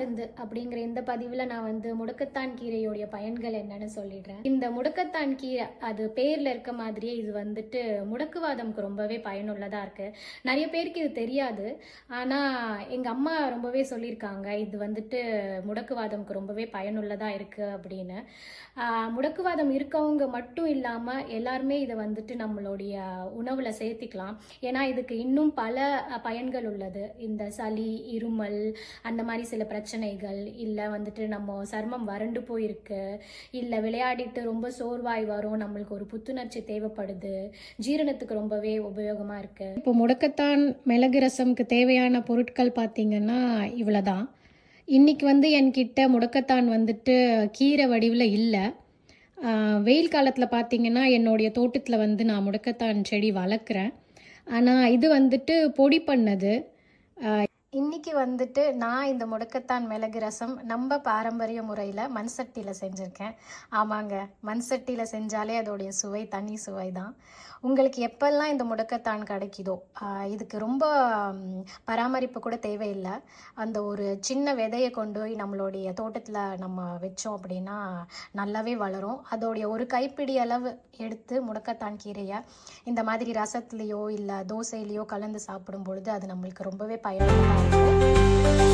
இருந்து அப்படிங்கிற இந்த பதிவில் நான் வந்து முடக்கத்தான் கீரையோடைய பயன்கள் என்னன்னு சொல்லிடுறேன். இந்த முடக்கத்தான் கீரை அது பேரில் இருக்க மாதிரியே இது வந்துட்டு முடக்குவாதம்க்கு ரொம்பவே பயனுள்ளதாக இருக்குது நிறைய பேருக்கு இது தெரியாது. ஆனால் எங்கள் அம்மா ரொம்பவே சொல்லியிருக்காங்க இது வந்துட்டு முடக்குவாதம்க்கு ரொம்பவே பயனுள்ளதாக இருக்குது அப்படின்னு. முடக்குவாதம் இருக்கவங்க மட்டும் இல்லாமல் எல்லாருமே இதை வந்துட்டு நம்மளுடைய உணவில் சேர்த்திக்கலாம். ஏன்னா இதுக்கு இன்னும் பல பயன்கள் உள்ளது. இந்த சளி இருமல் அந்த மாதிரி சில பிரச்சனை பிரச்சனைகள் இல்லை வந்துட்டு நம்ம சர்மம் வறண்டு போயிருக்கு இல்லை விளையாடிட்டு ரொம்ப சோர்வாய் வரும் நம்மளுக்கு ஒரு புத்துணர்ச்சி தேவைப்படுது ஜீரணத்துக்கு ரொம்பவே உபயோகமாக இருக்குது இப்போ முடக்கத்தான் மிளகு ரசம்க்கு தேவையான பொருட்கள் பார்த்தீங்கன்னா இவ்வளோதான் இன்றைக்கி வந்து என்கிட்ட முடக்கத்தான் வந்துட்டு கீரை வடிவில் இல்லை. வெயில் காலத்தில் பார்த்தீங்கன்னா என்னுடைய தோட்டத்தில் வந்து நான் முடக்கத்தான் செடி வளர்க்குறேன். ஆனால் இது வந்துட்டு பொடி பண்ணது. இன்னைக்கு வந்துட்டு நான் இந்த முடக்கத்தான் மிளகு ரசம் நம்ம பாரம்பரிய முறையில் மண் சட்டியில் செஞ்சுருக்கேன். ஆமாங்க மண் சட்டியில் செஞ்சாலே அதோடைய சுவை தனி சுவை தான் உங்களுக்கு எப்பெல்லாம் இந்த முடக்கத்தான் கிடைக்குதோ இதுக்கு ரொம்ப பராமரிப்பு கூட தேவையில்லை. அந்த ஒரு சின்ன விதையை கொண்டு போய் நம்மளுடைய தோட்டத்தில் நம்ம வச்சோம் அப்படின்னா நல்லாவே வளரும். அதோடைய ஒரு கைப்பிடி அளவு எடுத்து முடக்கத்தான் கீரையை இந்த மாதிரி ரசத்துலேயோ இல்லை தோசையிலையோ கலந்து சாப்பிடும் பொழுது அது நம்மளுக்கு ரொம்பவே பயனுள்ளதாக Tchau.